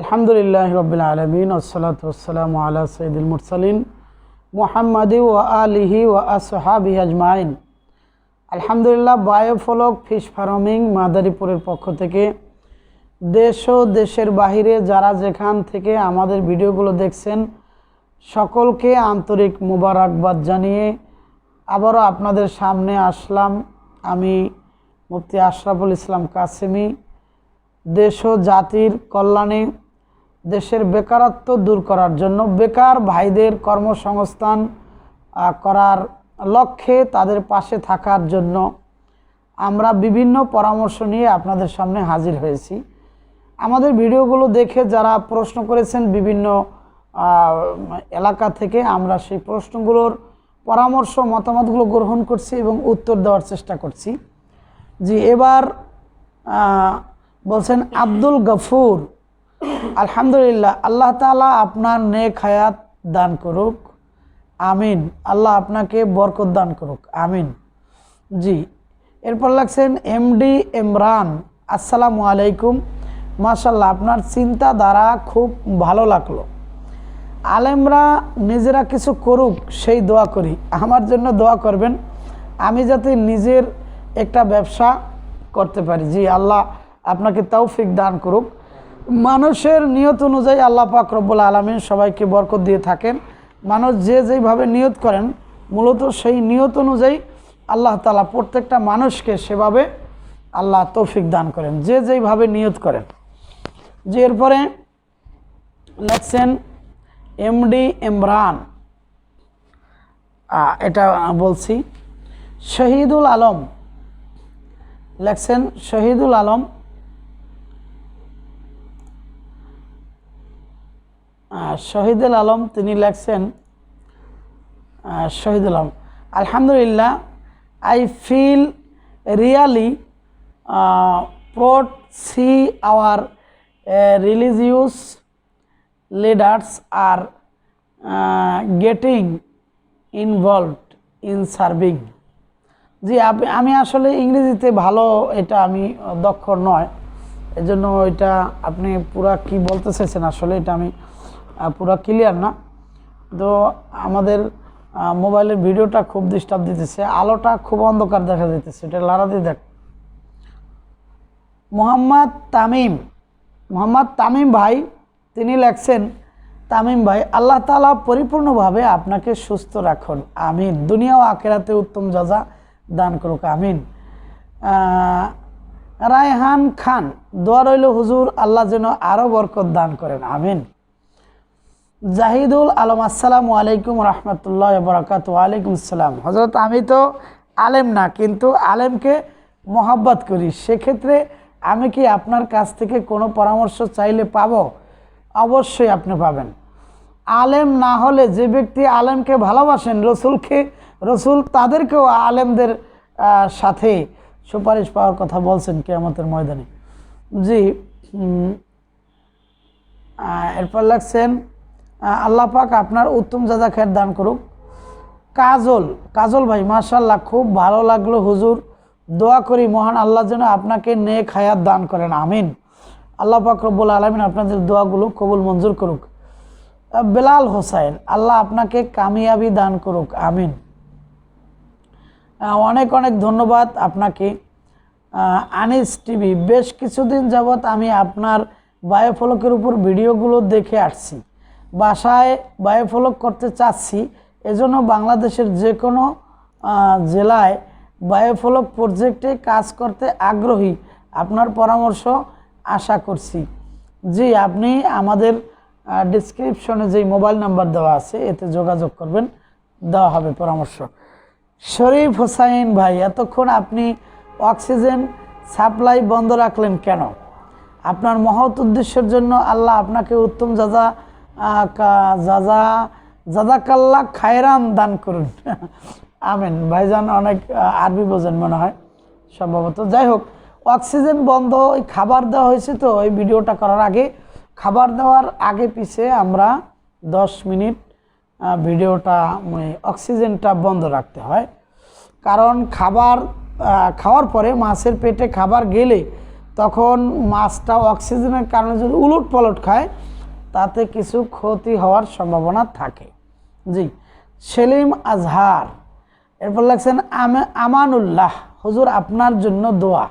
আলহামদুলিল্লাহ রবিল আলমিন ওসলাত ওসালাম আলা সঈদুল মুরসালিন মোহাম্মদি ও আলিহি ও আসহাবি আজমাইন। আলহামদুলিল্লাহ, বায়োফলক, ফিশ ফার্মিং, মাদারীপুরের পক্ষ থেকে দেশ ও দেশের বাহিরে যারা যেখান থেকে আমাদের ভিডিওগুলো দেখছেন, সকলকে আন্তরিক মোবারকবাদ জানিয়ে আবারও আপনাদের সামনে আসলাম আমি মুফতি আশরাফুল ইসলাম কাসেমি, দেশ ও জাতির কল্যাণে দেশের বেকারত্ব দূর করার জন্য বেকার ভাইদের কর্মসংস্থান করার লক্ষ্যে তাদের পাশে থাকার জন্য আমরা বিভিন্ন পরামর্শ নিয়ে আপনাদের সামনে হাজির হয়েছি। আমাদের ভিডিওগুলো দেখে যারা প্রশ্ন করেছেন বিভিন্ন এলাকা থেকে, আমরা সেই প্রশ্নগুলোর পরামর্শ, মতামতগুলো গ্রহণ করছি এবং উত্তর দেওয়ার চেষ্টা করছি। জি, এবার বলছেন আব্দুল গফুর আলহামদুলিল্লাহ, আল্লাহ তাআলা আপনার নেক হায়াত দান করুক। আমিন। আল্লাহ আপনাকে বরকত দান করুক। আমিন। জি। এরপর লাগছেন এমডি ইমরান, আসসালামু আলাইকুম। মাশাল্লাহ আপনার চিন্তাধারা খুব ভালো লাগল। আলেমরা নিজেরা কিছু করুক, সেই দোয়া করি। আমার জন্য দোয়া করবেন, আমি যাতে নিজের একটা ব্যবসা করতে পারি। জি, আল্লাহ আপনাকে তৌফিক দান করুক। মানুষের নিয়ত অনুযায়ী আল্লাহ পাক রব্বুল আলমিন সবাইকে বরকত দিয়ে থাকেন। মানুষ যে যেইভাবে নিয়ত করেন মূলত সেই নিয়ত অনুযায়ী আল্লাহ তালা প্রত্যেকটা মানুষকে সেভাবে আল্লাহ তৌফিক দান করেন যে যেইভাবে নিয়ত করেন। যে এরপরে লেখছেন এমডি ইমরান। আহ, এটা বলছি। শহীদুল আলম লেখছেন শহীদুল আলম শহীদুল আলম, তিনি লেখছেন শহীদুল আলম। আলহামদুলিল্লাহ I feel really proud see our religious leaders are getting getting in serving জি আমি আসলে ইংরেজিতে ভালো এটা আমি দক্ষ নয়। এজন্য এটা আপনি পুরা কি বলতে চাইছেন আসলে এটা আমি পুরা ক্লিয়ার না? তো আমাদের মোবাইলের ভিডিওটা খুব ডিস্টার্ব দিতেছে, আলোটা খুব অন্ধকার দেখা দিতেছে, এটা লাড়াতে দেখ। মোহাম্মদ তামিম মোহাম্মদ তামিম ভাই, তিনি লেখছেন, তামিম ভাই, আল্লাহ তালা পরিপূর্ণভাবে আপনাকে সুস্থ রাখুন। আমিন। দুনিয়া ও আখেরাতে উত্তম যাজা দান করুক। আমিন। রায়হান খান, দোয়া রইল হুজুর, আল্লাহ যেন আরও বরকত দান করেন। আমিন। জাহিদুল আলম, আসসালামু আলাইকুম রহমতুল্লাহ বরকাত ওয়ালাইকুম আসসালাম। হজরত আমি তো আলেম না, কিন্তু আলেমকে মোহাব্বত করি। সেক্ষেত্রে আমি কি আপনার কাছ থেকে কোনো পরামর্শ চাইলে পাব? অবশ্যই আপনি পাবেন। আলেম না হলে যে ব্যক্তি আলেমকে ভালোবাসেন, রসুলকে, রসুল তাদেরকেও আলেমদের সাথে সুপারিশ পাওয়ার কথা বলছেন কেয়ামতের ময়দানে। জি এরপর লাগছেন আল্লাহ পাক আপনার উত্তম জাজা খের দান করুক। কাজল কাজল ভাই মাশাল্লাহ খুব ভালো লাগল হুজুর। দোয়া করি মহান আল্লাহ যেন আপনাকে নেক হায়াত দান করেন, আমিন। আল্লাহ পাক রব্বুল আলমিন আপনাদের দোয়াগুলো কবুল মঞ্জুর করুক। বেলাল হোসাইন, আল্লাহ আপনাকে কামিয়াবি দান করুক, আমিন। অনেক অনেক ধন্যবাদ আপনাকে। আনিস টিভি, বেশ কিছুদিন যাবৎ আমি আপনার বায়োফলকের উপর ভিডিওগুলো দেখে আসছি। বাসায় বায়োফলক করতে চাচ্ছি, এজন্য বাংলাদেশের যে কোনো জেলায় বায়োফলক প্রজেক্টে কাজ করতে আগ্রহী আপনার পরামর্শ আশা করছি। জি, আপনি আমাদের ডিসক্রিপশনে যেই মোবাইল নাম্বার দেওয়া আছে, এতে যোগাযোগ করবেন, দেওয়া হবে পরামর্শ। শরীফ হোসাইন ভাই, এতক্ষণ আপনি অক্সিজেন সাপ্লাই বন্ধ রাখলেন কেন? আপনার মহৎ উদ্দেশ্যের জন্য আল্লাহ আপনাকে উত্তম যাজা যাজা জাজাকাল্লা খায়রান দান করুন। আমেন। ভাইজান অনেক আরবি বোঝেন মনে হয়, সম্ভবত। যাই হোক, অক্সিজেন বন্ধ, ওই খাবার দেওয়া হয়েছে তো, ওই ভিডিওটা করার আগে। খাবার দেওয়ার আগে পিছে আমরা দশ মিনিট ভিডিওটা মানে অক্সিজেনটা বন্ধ রাখতে হয়। কারণ খাবার খাওয়ার পরে মাছের পেটে খাবার গেলে তখন মাছটা অক্সিজেনের কারণে যদি উলট পালট খায় তাতে কিছু ক্ষতি হওয়ার সম্ভাবনা থাকে। জি, সেলিম আজহার। এরপর লাগছেন আমে, আমানুল্লাহ, হুজুর আপনার জন্য দোয়া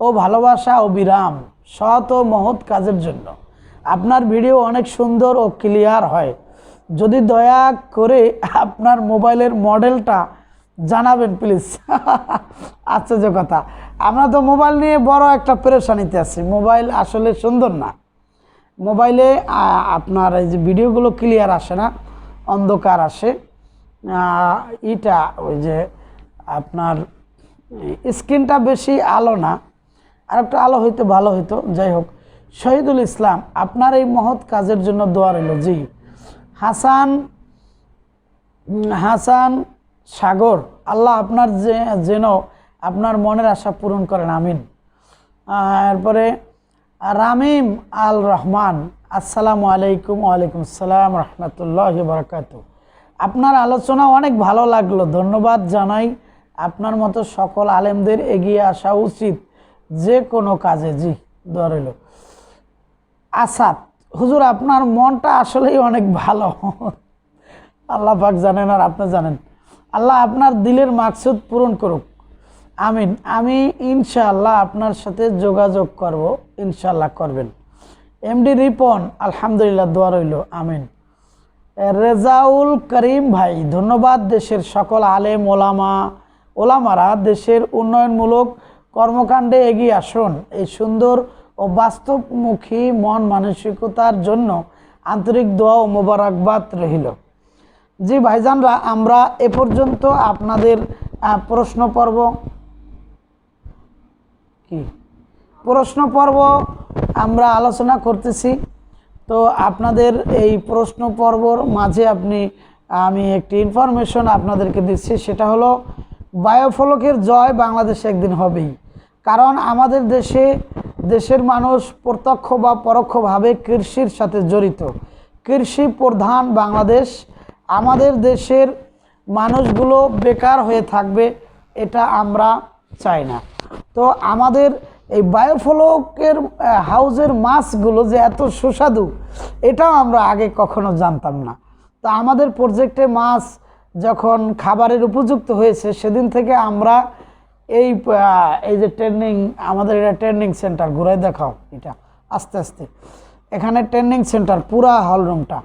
ও ভালোবাসা ও বিরাম, সৎ ও মহৎ কাজের জন্য। আপনার ভিডিও অনেক সুন্দর ও ক্লিয়ার হয়। যদি দয়া করে আপনার মোবাইলের মডেলটা জানাবেন, প্লিজ। আশ্চর্য কথা। আমরা তো মোবাইল নিয়ে বড় একটা পেরেশানিতে আছি। মোবাইল আসলে সুন্দর না। মোবাইলে আপনার এই যে ভিডিওগুলো ক্লিয়ার আসে না, অন্ধকার আসে। ইটা ওই যে আপনার স্ক্রিনটা বেশি আলো না, আর একটা আলো হইতে, ভালো হইতো। যাই হোক, শহীদুল ইসলাম, আপনার এই মহৎ কাজের জন্য দোয়া রইল। জি, হাসান হাসান সাগর, আল্লাহ আপনার যে, যেন আপনার মনের আশা পূরণ করেন। আমিন। এরপরে রামিম আল রহমান আসসালামু আলাইকুম, ওয়ালাইকুম আসসালাম, রহমতুল্লাহ বরকাত আপনার আলোচনা অনেক ভালো লাগল, ধন্যবাদ জানাই। আপনার মতো সকল আলেমদের এগিয়ে আসা উচিত যে কোনো কাজে। জি, দোয়া আসাদ, হুজুর, আপনার মনটা আসলেই অনেক ভালো। আল্লাহ পাক জানেন আর আপনি জানেন। আল্লাহ আপনার দিলের মাকসুদ পূরণ করুক। আমিন, আমি ইনশাআল্লাহ আপনার সাথে যোগাযোগ করব, ইনশাআল্লাহ করবেন। এমডি রিপন, আলহামদুলিল্লাহ, দোয়া রইল, আমিন। রেজাউল করিম ভাই, ধন্যবাদ দেশের সকল আলেম, ওলামা, ওলামারা দেশের উন্নয়নমূলক কর্মকাণ্ডে এগিয়ে আসুন। এই সুন্দর ও বাস্তবমুখী মন মানসিকতার জন্য আন্তরিক দোয়া ও মোবারকবাদ রহিল জি ভাইজানরা, আমরা এ পর্যন্ত আপনাদের প্রশ্ন পর্ব কি? প্রশ্ন পর্ব আমরা আলোচনা করতেছি। তো আপনাদের এই প্রশ্ন পর্বর মাঝে আপনি, আমি একটি ইনফরমেশন আপনাদেরকে দিচ্ছি, সেটা হলো, বায়োফলকের জয় বাংলাদেশে একদিন হবেই। কারণ আমাদের দেশে, দেশের মানুষ প্রত্যক্ষ বা পরোক্ষভাবে কৃষির সাথে জড়িত। কৃষি প্রধান বাংলাদেশ। আমাদের দেশের মানুষগুলো বেকার হয়ে থাকবে, এটা আমরা চাই না। তো আমাদের এই বায়োফ্লকের হাউজের মাছগুলো যে এত সুস্বাদু, এটাও আমরা আগে কখনো জানতাম না। তো আমাদের প্রজেক্টে মাছ যখন খাবারের উপযুক্ত হয়েছে, সেদিন থেকে আমরা এই এই যে ট্রেনিং, আমাদের এটা ট্রেনিং সেন্টার, ঘুরাই দেখাও এটা আস্তে আস্তে। এখানে ট্রেনিং সেন্টার, পুরা হলরুমটা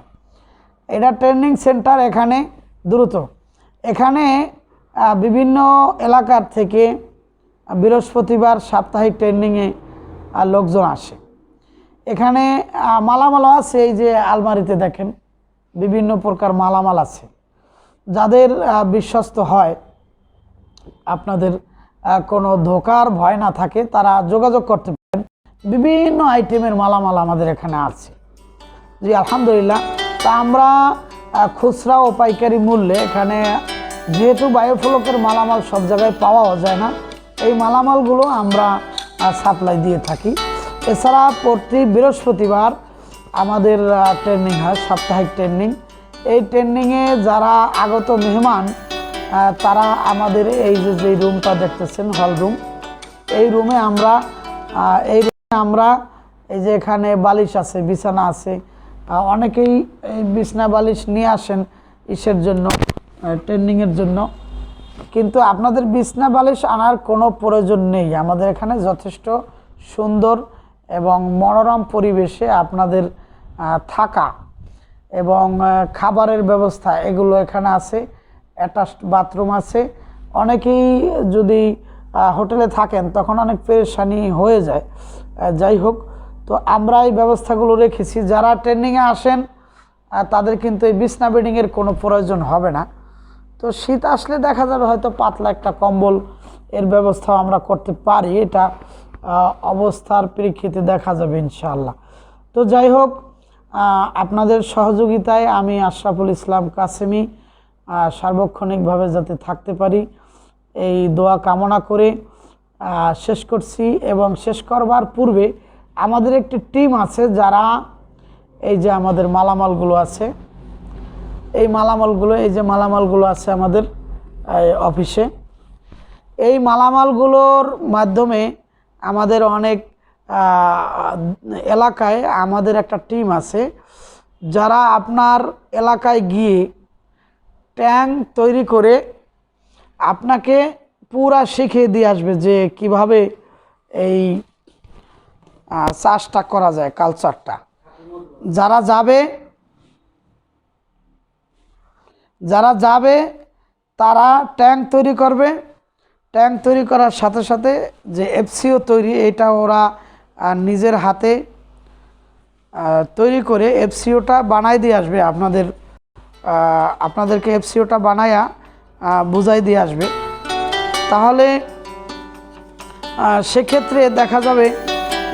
এটা ট্রেনিং সেন্টার এখানে দ্রুত। এখানে বিভিন্ন এলাকার থেকে বৃহস্পতিবার সাপ্তাহিক ট্রেন্ডিংয়ে লোকজন আসে। এখানে আহ, মালামালও আছে এই যে আলমারিতে দেখেন বিভিন্ন প্রকার মালামাল আছে। যাদের বিশ্বস্ত হয় আপনাদের কোনো ধোকার ভয় না থাকে তারা যোগাযোগ করতে পারেন। বিভিন্ন আইটেমের মালামাল আমাদের এখানে আছে। জি আলহামদুলিল্লাহ। তা আমরা খুচরা ও পাইকারি মূল্যে এখানে যেহেতু বায়োফ্লকের মালামাল সব জায়গায় পাওয়াও যায় না এই মালামালগুলো আমরা সাপ্লাই দিয়ে থাকি। এছাড়া প্রতি বৃহস্পতিবার আমাদের ট্রেনিং হয়, সাপ্তাহিক ট্রেনিং এই ট্রেনিংয়ে যারা আগত মেহমান তারা আমাদের এই যে যে রুমটা দেখতেছেন হল রুম এই রুমে আমরা এই রুমে আমরা এই যে এখানে বালিশ আছে, বিছানা আছে অনেকেই এই বিছনা বালিশ নিয়ে আসেন ইসের জন্য ট্রেনিংয়ের জন্য। কিন্তু আপনাদের বিছনা বালিশ আনার কোনো প্রয়োজন নেই। আমাদের এখানে যথেষ্ট সুন্দর এবং মনোরম পরিবেশে আপনাদের থাকা এবং খাবারের ব্যবস্থা এগুলো এখানে আছে, অ্যাটাচড বাথরুম আছে। অনেকেই যদি হোটেলে থাকেন তখন অনেক পেরেশানি হয়ে যায়। যাই হোক, তো আমরা এই ব্যবস্থাগুলো রেখেছি। যারা ট্রেনিংয়ে আসেন তাদের কিন্তু এই বিছনা বেডিংয়ের কোনো প্রয়োজন হবে না। তো শীত আসলে দেখা যাবে হয়তো পাতলা একটা কম্বল এর ব্যবস্থাও আমরা করতে পারি। এটা অবস্থার প্রেক্ষিতে দেখা যাবে ইনশাআল্লাহ। তো যাই হোক আপনাদের সহযোগিতায় আমি আশরাফুল ইসলাম কাসেমি সার্বক্ষণিকভাবে যাতে থাকতে পারি, এই দোয়া কামনা করে শেষ করছি এবং শেষ করবার পূর্বে আমাদের একটি টিম আছে যারা এই যে আমাদের মালামালগুলো আছে এই মালামালগুলো, এই যে মালামালগুলো আছে আমাদের অফিসে। এই মালামালগুলোর মাধ্যমে আমাদের অনেক এলাকায় আমাদের একটা টিম আছে, যারা আপনার এলাকায় গিয়ে ট্যাঙ্ক তৈরি করে আপনাকে পুরা শিখিয়ে দিয়ে আসবে যে কীভাবে এই চাষটা করা যায় কালচারটা যারা যাবে যারা যাবে, তারা ট্যাঙ্ক তৈরি করবে। ট্যাঙ্ক তৈরি করার সাথে সাথে যে এফসিও তৈরি, এটা ওরা নিজের হাতে তৈরি করে এফসিওটা বানাই দিয়ে আসবে। আপনাদের আপনাদেরকে এফসিওটা বানায়া বুঝাই দিয়ে আসবে। তাহলে সেক্ষেত্রে দেখা যাবে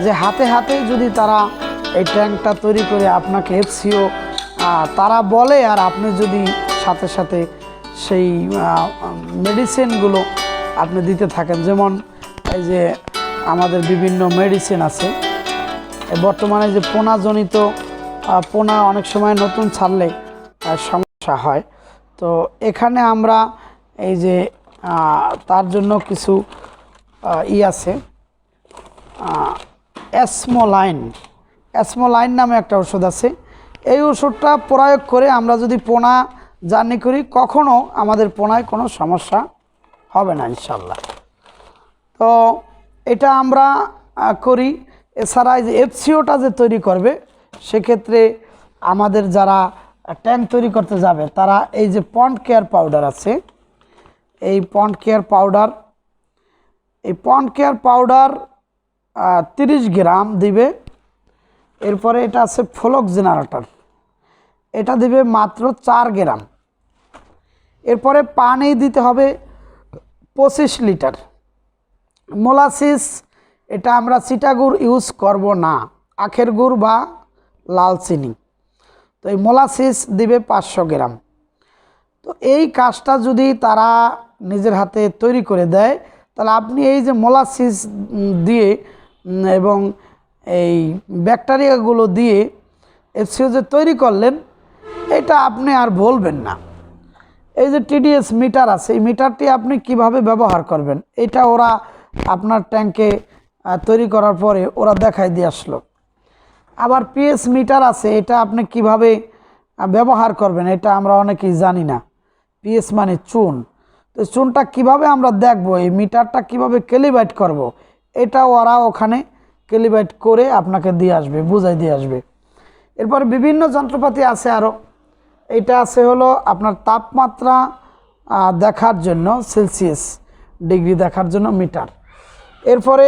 যে হাতে হাতে যদি তারা এই ট্যাঙ্কটা তৈরি করে, আপনাকে এফসিও তারা বলে আর আপনি যদি সাথে সাথে সেই মেডিসিনগুলো আপনি দিতে থাকেন। যেমন এই যে আমাদের বিভিন্ন মেডিসিন আছে। বর্তমানে যে পোনাজনিত পোনা অনেক সময় নতুন ছাড়লে সমস্যা হয়। তো এখানে আমরা এই যে তার জন্য কিছু ই আছে। অ্যাসমোলাইন অ্যাসমোলাইন নামে একটা ওষুধ আছে। এই ওষুধটা প্রয়োগ করে আমরা যদি পোনা জার্নি করি, কখনো আমাদের পোনায় কোনো সমস্যা হবে না ইনশাল্লাহ তো এটা আমরা করি। এছাড়া যে এফসিওটা যে তৈরি করবে, সেক্ষেত্রে আমাদের যারা ট্যাঙ্ক তৈরি করতে যাবে, তারা এই যে পন্ড কেয়ার পাউডার আছে, এই পন্ড কেয়ার পাউডার এই পন্ড কেয়ার পাউডার তিরিশ গ্রাম দিবে। এরপরে এটা আছে ফ্লোক জেনারেটর এটা দেবে মাত্র চার গ্রাম। এরপরে পানি দিতে হবে পঁচিশ লিটার। মোলাসিস, এটা আমরা চিটাগুড় ইউজ করব না, আখের গুড় বা লাল চিনি। তো এই মোলাসিস দিবে পাঁচশো গ্রাম। তো এই কাজটা যদি তারা নিজের হাতে তৈরি করে দেয়, তাহলে আপনি এই যে মোলাসিস দিয়ে এবং এই ব্যাকটেরিয়াগুলো দিয়ে এফসিও যে তৈরি করলেন এটা আপনি আর বলবেন না। এই যে টিডিএস মিটার আছে, এই মিটারটি আপনি কীভাবে ব্যবহার করবেন, এটা ওরা আপনার ট্যাঙ্কে তৈরি করার পরে ওরা দেখাই দিয়ে আসলো। আবার পিএস মিটার আছে, এটা আপনি কীভাবে ব্যবহার করবেন, এটা আমরা অনেকেই জানি না। পিএস মানে চুন। তো চুনটা কীভাবে আমরা দেখব, এই মিটারটা কীভাবে ক্যালিব্রেট করব। এটা ওরা ওখানে ক্যালিব্রেট করে আপনাকে দিয়ে আসবে, বুঝাই দিয়ে আসবে। এরপর বিভিন্ন যন্ত্রপাতি আছে আরও এটা আছে হলো আপনার তাপমাত্রা দেখার জন্য সেলসিয়াস ডিগ্রি দেখার জন্য মিটার। এরপরে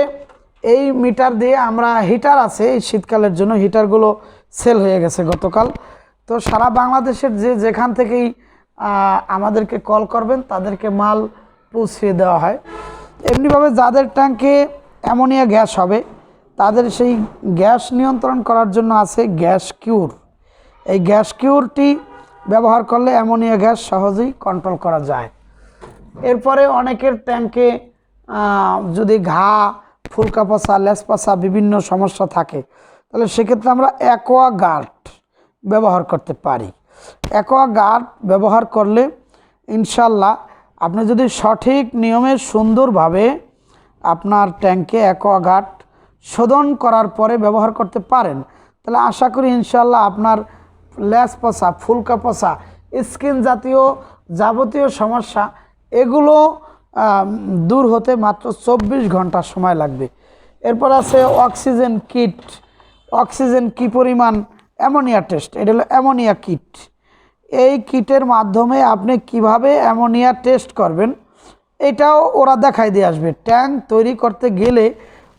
এই মিটার দিয়ে আমরা হিটার আছে, এই শীতকালের জন্য হিটারগুলো সেল হয়ে গেছে গতকাল। তো সারা বাংলাদেশের যে যেখান থেকেই আমাদেরকে কল করবেন, তাদেরকে মাল পৌঁছিয়ে দেওয়া হয়। এমনিভাবে যাদের ট্যাঙ্কে অ্যামোনিয়া গ্যাস হবে, তাদের সেই গ্যাস নিয়ন্ত্রণ করার জন্য আছে গ্যাস কিউর। এই গ্যাস কিউরটি ব্যবহার করলে অ্যামোনিয়া গ্যাস সহজেই কন্ট্রোল করা যায়। এরপরে অনেকের ট্যাঙ্কে যদি ঘা, ফুলকা পচা, লেস পচা বিভিন্ন সমস্যা থাকে, তাহলে সেক্ষেত্রে আমরা অ্যাকোয়া গার্ড ব্যবহার করতে পারি। অ্যাকোয়া গার্ড ব্যবহার করলে ইনশাল্লাহ আপনি যদি সঠিক নিয়মে সুন্দরভাবে আপনার ট্যাঙ্কে অ্যাকোয়া গার্ড শোধন করার পরে ব্যবহার করতে পারেন, তাহলে আশা করি ইনশাল্লাহ আপনার ল্যাস পচা, ফুলকা পচা, স্কিন জাতীয় যাবতীয় সমস্যা, এগুলো দূর হতে মাত্র চব্বিশ ঘণ্টা সময় লাগবে। এরপর আছে অক্সিজেন কিট। অক্সিজেন কি পরিমাণ? Ammonia test. এটা হলো অ্যামোনিয়া কিট। এই কিটের মাধ্যমে আপনি কীভাবে অ্যামোনিয়া টেস্ট করবেন, এটাও ওরা দেখাই দিয়ে আসবে। ট্যাঙ্ক তৈরি করতে গেলে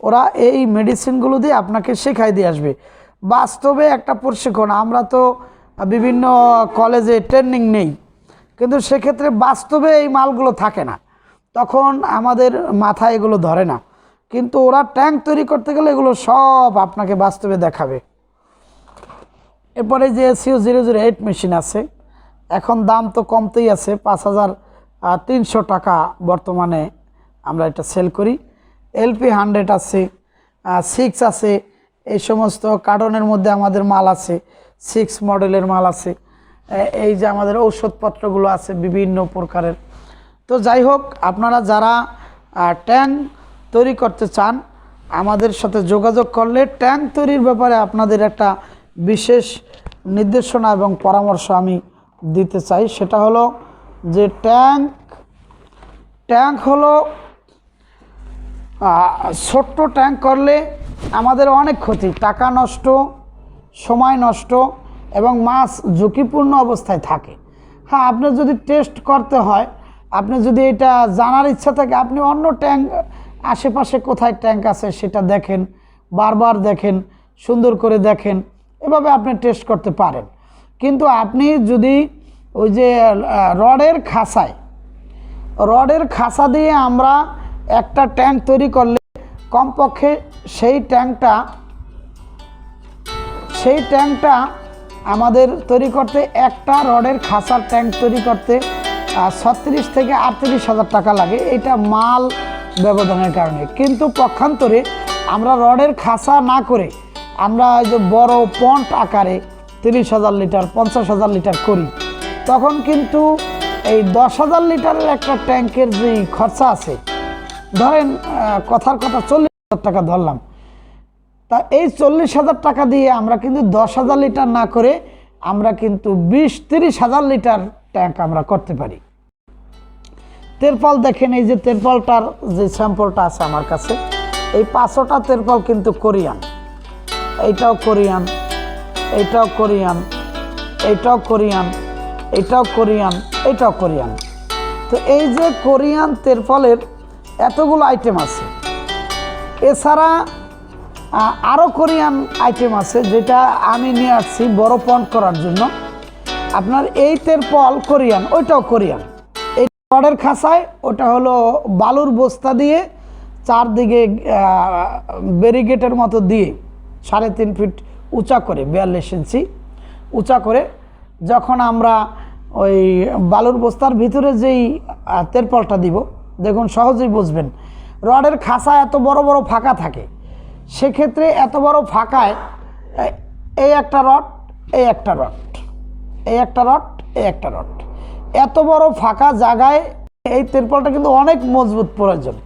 ওরা এই মেডিসিনগুলো দিয়ে আপনাকে শেখাই দিয়ে আসবে। বাস্তবে একটা প্রশিক্ষণ, আমরা তো বিভিন্ন কলেজে ট্রেনিং নেই। কিন্তু সেক্ষেত্রে বাস্তবে এই মালগুলো থাকে না। তখন আমাদের মাথায় এগুলো ধরে না। কিন্তু ওরা ট্যাঙ্ক তৈরি করতে গেলে এগুলো সব আপনাকে বাস্তবে দেখাবে। এরপরে যে CO zero zero eight machine আছে, এখন দাম তো কমতেই আছে। পাঁচ হাজার তিনশো টাকা বর্তমানে আমরা এটা সেল করি। এলপি হান্ড্রেড আছে সিক্স আছে, এই সমস্ত কার্টনের মধ্যে আমাদের মাল আছে। সিক্স মডেলের মাল আছে। এই যে আমাদের ঔষধপত্রগুলো আছে বিভিন্ন প্রকারের। তো যাই হোক, আপনারা যারা ট্যাঙ্ক তৈরি করতে চান, আমাদের সাথে যোগাযোগ করলে ট্যাঙ্ক তৈরির ব্যাপারে আপনাদের একটা বিশেষ নির্দেশনা এবং পরামর্শ আমি দিতে চাই। সেটা হলো যে ট্যাঙ্ক ট্যাঙ্ক হলো ছোট্ট ট্যাঙ্ক করলে আমাদের অনেক ক্ষতি, টাকা নষ্ট সময় নষ্ট এবং মাছ ঝুঁকিপূর্ণ অবস্থায় থাকে। হ্যাঁ আপনার যদি টেস্ট করতে হয়, আপনি যদি এটা জানার ইচ্ছা থাকে, আপনি অন্য ট্যাঙ্ক, আশেপাশে কোথায় ট্যাঙ্ক আছে সেটা দেখেন, বারবার দেখেন, সুন্দর করে দেখেন, এভাবে আপনি টেস্ট করতে পারেন। কিন্তু আপনি যদি ওই যে রডের খাসায়, রডের খাসা দিয়ে আমরা একটা ট্যাঙ্ক তৈরি করলে কমপক্ষে সেই ট্যাঙ্কটা সেই ট্যাঙ্কটা আমাদের তৈরি করতে একটা রডের খাসার ট্যাঙ্ক তৈরি করতে ছত্রিশ থেকে আটত্রিশ হাজার টাকা লাগে। এটা মাল ব্যবধানের কারণে। কিন্তু পক্ষান্তরে আমরা রডের খাসা না করে আমরা যে বড় পন্ট আকারে তিরিশ হাজার লিটার, পঞ্চাশ হাজার লিটার করি, তখন কিন্তু এই দশ হাজার লিটারের একটা ট্যাঙ্কের যে খরচা আছে, ধরেন কথার কথা চল্লিশ হাজার টাকা ধরলাম। তা এই চল্লিশ হাজার টাকা দিয়ে আমরা কিন্তু দশ হাজার লিটার না করে আমরা কিন্তু বিশ তিরিশ হাজার লিটার ট্যাঙ্ক আমরা করতে পারি। তেরপল দেখেন, এই যে তেরপলটার যে স্যাম্পলটা আছে আমার কাছে, এই পাঁচশোটা তেরপল কিন্তু কোরিয়ান। এইটাও কোরিয়ান এইটাও কোরিয়ান এইটাও কোরিয়ান এইটাও কোরিয়ান এইটাও কোরিয়ান। তো এই যে কোরিয়ান তেরপলের এতগুলো আইটেম আছে, এছাড়া আরও কোরিয়ান আইটেম আছে যেটা আমি নিয়ে আসছি বড় পন্ড করার জন্য। আপনার এই তেরপল কোরিয়ান, ওইটাও কোরিয়ান। এই রডের খাসায় ওটা হলো বালুর বস্তা দিয়ে চারদিকে ব্যারিগেটের মতো দিয়ে সাড়ে তিন ফিট উঁচা করে, বিয়াল্লিশ ইঞ্চি উঁচা করে, যখন আমরা ওই বালুর বস্তার ভিতরে যেই তেরপলটা দিব, দেখুন সহজেই বুঝবেন। রডের খাসা এত বড় বড় ফাঁকা থাকে সেক্ষেত্রে এত বড় ফাঁকায় এই একটা রড এই একটা রড এই একটা রড এই একটা রড। এত বড় ফাঁকা জায়গায় এই তেরপলটা কিন্তু অনেক মজবুত প্রয়োজন।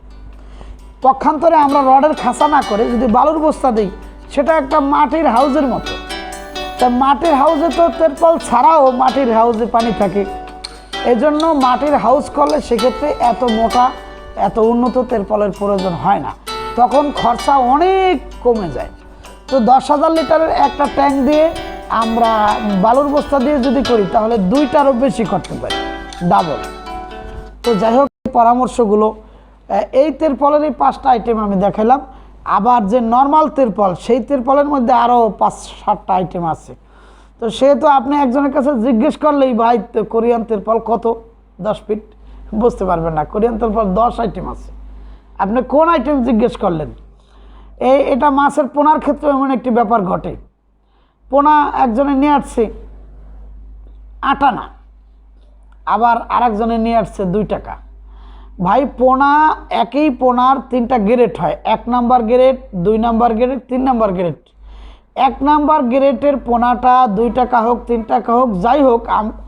পক্ষান্তরে আমরা রডের খাসা না করে যদি বালুর বস্তা দিই, সেটা একটা মাটির হাউজের মতো। তা মাটির হাউসে তো তেরপল ছাড়াও মাটির হাউসে পানি থাকে। এজন্য মাটির হাউস করলে সেক্ষেত্রে এত মোটা, এত উন্নত তেরপলের প্রয়োজন হয় না। তখন খরচা অনেক কমে যায়। তো দশ হাজার লিটারের একটা ট্যাঙ্ক দিয়ে আমরা বালুর বস্তা দিয়ে যদি করি, তাহলে দুইটারও বেশি করতে পারি ডাবল তো যাই হোক পরামর্শগুলো এই তেরপলের এই পাঁচটা আইটেম আমি দেখালাম আবার যে নর্মাল তেরপল, সেই তেরপলের মধ্যে আরও পাঁচ সাতটা আইটেম আছে। তো সেহেতু আপনি একজনের কাছে জিজ্ঞেস করলেই, ভাই, তো কোরিয়ান তেরপল কত? দশ ফিট বুঝতে পারবেন না। কোরিয়ান তেরপল দশ আইটেম আছে। আপনি কোন আইটেম জিজ্ঞেস করলেন? এই, এটা মাছের পোনার ক্ষেত্রে এমন একটি ব্যাপার ঘটে। পোনা একজনে নিয়ে আসছে আটানা আবার আরেকজনে নিয়ে আসছে দুই টাকা। ভাই, পোনা একই পোনার তিনটা গ্রেড হয়। এক নাম্বার গ্রেড দুই নাম্বার গ্রেড তিন নাম্বার গ্রেড এক নাম্বার গ্রেডের পোনাটা দুই টাকা হোক, তিন টাকা হোক, যাই হোক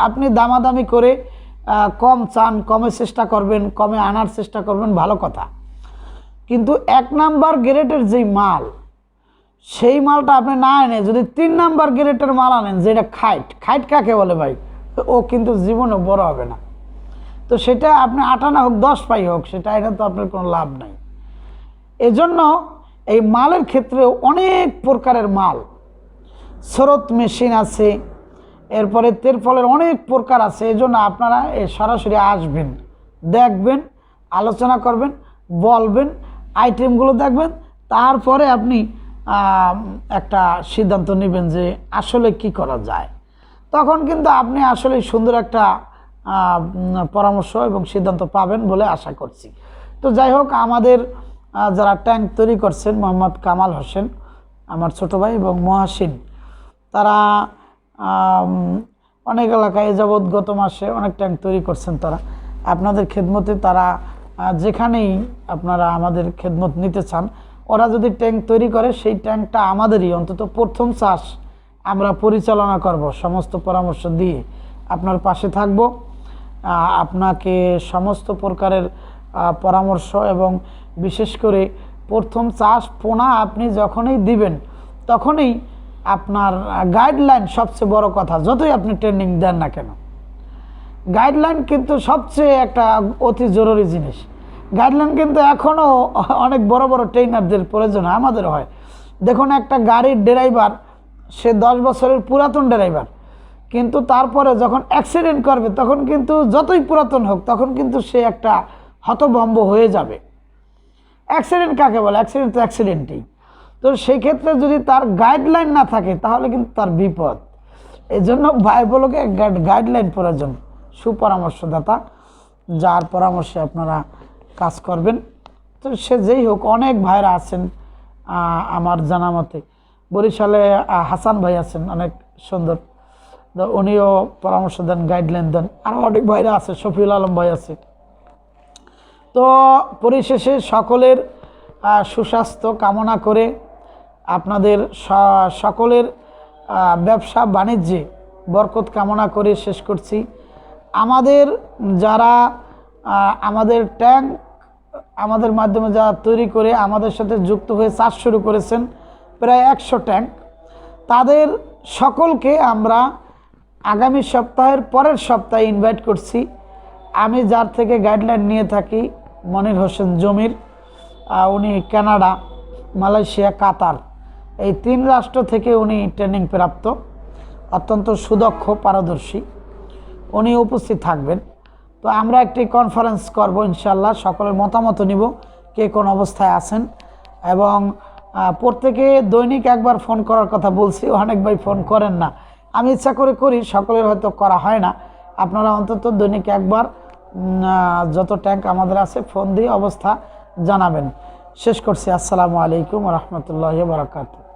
আপনি দামাদামি করে কম চান, কমে চেষ্টা করবেন, কমে আনার চেষ্টা করবেন, ভালো কথা। কিন্তু এক নাম্বার গ্রেডের যেই মাল, সেই মালটা আপনি না এনে যদি তিন নাম্বার গ্রেডের মাল আনেন, যেটা খাইট খাইট কাকে বলে ভাই? ও কিন্তু জীবনে বড় হবে না। তো সেটা আপনি আটানা হোক, দশ পাই হোক, সেটা এটা তো আপনার কোনো লাভ নাই। এজন্য এই মালের ক্ষেত্রে অনেক প্রকারের মাল, স্রোত মেশিন আছে, এরপরে তেরফলের অনেক প্রকার আছে এই জন্য আপনারা সরাসরি আসবেন, দেখবেন, আলোচনা করবেন, বলবেন আইটেমগুলো দেখবেন, তারপরে আপনি একটা সিদ্ধান্ত নেবেন যে আসলে কি করা যায়। তখন কিন্তু আপনি আসলে সুন্দর একটা পরামর্শ এবং সিদ্ধান্ত পাবেন বলে আশা করছি। তো যাই হোক, আমাদের যারা ট্যাঙ্ক তৈরি করছেন, মোহাম্মদ কামাল হোসেন, আমার ছোট ভাই এবং মহাসিন, তারা অনেক এলাকায় যাবৎ গত মাসে অনেক ট্যাঙ্ক তৈরি করছেন তারা। আপনাদের খেদমতে তারা যেখানেই আপনারা আমাদের খেদমত নিতে চান, ওরা যদি ট্যাঙ্ক তৈরি করে, সেই ট্যাঙ্কটা আমাদেরই, অন্তত প্রথম চাষ আমরা পরিচালনা করব সমস্ত পরামর্শ দিয়ে। আপনার পাশে থাকব। আপনাকে সমস্ত প্রকারের পরামর্শ এবং বিশেষ করে প্রথম চাষ পোনা আপনি যখনই দিবেন, তখনই আপনার গাইডলাইন সবচেয়ে বড় কথা, যতই আপনি ট্রেনিং দেন না কেন। গাইডলাইন কিন্তু সবচেয়ে একটা অতি জরুরি জিনিস। গাইডলাইন কিন্তু এখনও অনেক বড় বড় ট্রেনারদের প্রয়োজন আমাদের হয়। দেখুন, একটা গাড়ির ড্রাইভার সে দশ বছরের পুরাতন ড্রাইভার কিন্তু তারপরে যখন অ্যাক্সিডেন্ট করবে, তখন কিন্তু যতই পুরাতন হোক, তখন কিন্তু সে একটা হতভম্ব হয়ে যাবে। অ্যাক্সিডেন্ট কাকে বলে? অ্যাক্সিডেন্ট তো অ্যাক্সিডেন্টই তো সেক্ষেত্রে যদি তার গাইডলাইন না থাকে, তাহলে কিন্তু তার বিপদ। এই জন্য বাইবলকে গাইডলাইন প্রয়োজন। সুপরামর্শদাতা, যার পরামর্শে আপনারা কাজ করবেন। তো সে যেই হোক, অনেক ভাইরা আছেন আমার জানা মতে। বরিশালে হাসান ভাই আছেন, অনেক সুন্দর। উনিও পরামর্শ দেন গাইডলাইন দেন। আরও অনেক ভাইরা আছে, শফিউল আলম ভাই আছে। তো পরিশেষে সকলের সুস্বাস্থ্য কামনা করে আপনাদের সকলের ব্যবসা বাণিজ্যে বরকত কামনা করে শেষ করছি। আমাদের যারা আমাদের ট্যাঙ্ক আমাদের মাধ্যমে যারা তৈরি করে আমাদের সাথে যুক্ত হয়ে চাষ শুরু করেছেন, প্রায় একশো ট্যাঙ্ক। তাদের সকলকে আমরা আগামী সপ্তাহের পরের সপ্তাহে ইনভাইট করছি। আমি যার থেকে গাইডলাইন নিয়ে থাকি, মনির হোসেন জমির উনি কানাডা, মালয়েশিয়া, কাতার। এই তিন রাষ্ট্র থেকে উনি ট্রেনিং প্রাপ্ত। অত্যন্ত সুদক্ষ, পারদর্শী। উনি উপস্থিত থাকবেন। তো আমরা একটি কনফারেন্স করব ইনশাল্লাহ সকলের মতামত নিব, কে কোন অবস্থায় আছেন। এবং প্রত্যেকে দৈনিক একবার ফোন করার কথা বলছি, অনেক ভাই ফোন করেন না। আমি ইচ্ছা করে করি, সকলের হয়তো করা হয় না। আপনারা অন্তত দৈনিক একবার যত ট্যাঙ্ক আমাদের আছে ফোন দিয়ে অবস্থা জানাবেন। শেষ করছি, আসসালামু আলাইকুম রহমতুল্লাহ বারাকাতু